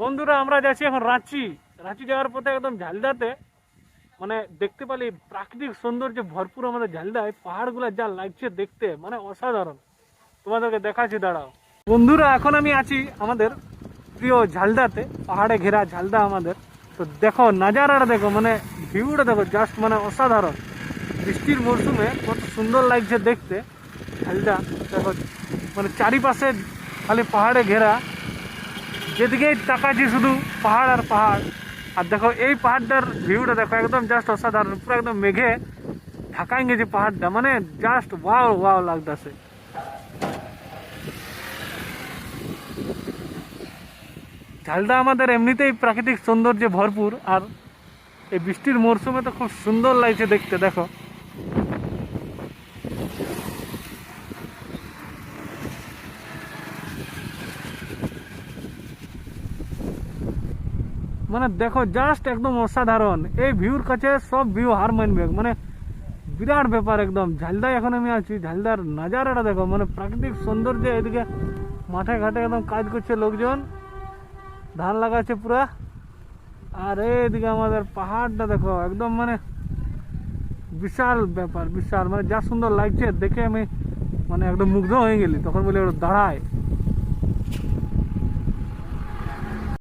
বন্ধুরা, আমরা যাচ্ছি এখন রাঁচি। রাঁচি যাওয়ার পথে একদম ঝালদাতে। মানে দেখতে পালি প্রাকৃতিক সৌন্দর্য ভরপুর আমাদের ঝালদায়। পাহাড়গুলো যা লাগছে দেখতে মানে অসাধারণ। তোমাদেরকে দেখাচ্ছি, দাঁড়াও। বন্ধুরা, এখন আমি আছি আমাদের প্রিয় ঝালদাতে, পাহাড়ে ঘেরা ঝালদা আমাদের। তো দেখো, নাজারাটা দেখো মানে ভিউটা দেখো জাস্ট মানে অসাধারণ। বৃষ্টির মরশুমে কত সুন্দর লাগছে দেখতে। ঝালদা, দেখো মানে চারিপাশে খালি পাহাড়ে ঘেরা। যেদিকেই তাকাচ্ছি শুধু পাহাড় আর পাহাড়। আর দেখো, এই পাহাড়টার ভিউটা দেখো, একদম জাস্ট অসাধারণ, পুরো একদম মেঘে ঢাকাই গেছে পাহাড়টা। মানে জাস্ট ওয়াও ওয়াও লাগতেছে। ঝালদা আমাদের এমনিতেই প্রাকৃতিক সৌন্দর্যে ভরপুর, আর এই বৃষ্টির মরশুমে তো খুব সুন্দর লাগছে দেখতে, দেখো। মানে দেখো জাস্ট একদম অসাধারণ। এই ভিউর কাছে সব ভিউ হার মানবে মানে বিরাট ব্যাপার একদম। ঝালদায় এখন আমি আছি। ঝালদার নাজারাটা দেখো। মানে প্রাকৃতিক সৌন্দর্য এদিকে মাঠে ঘাটে একদম কাজ করছে লোকজন। ধান লাগাচ্ছে পুরা। আর এইদিকে আমাদের পাহাড়টা দেখো। একদম মানে বিশাল ব্যাপার, বিশাল। মানে যা সুন্দর লাগছে দেখে আমি মানে একদম মুগ্ধ হয়ে গেলি। তখন বলি একটু দাঁড়ায়।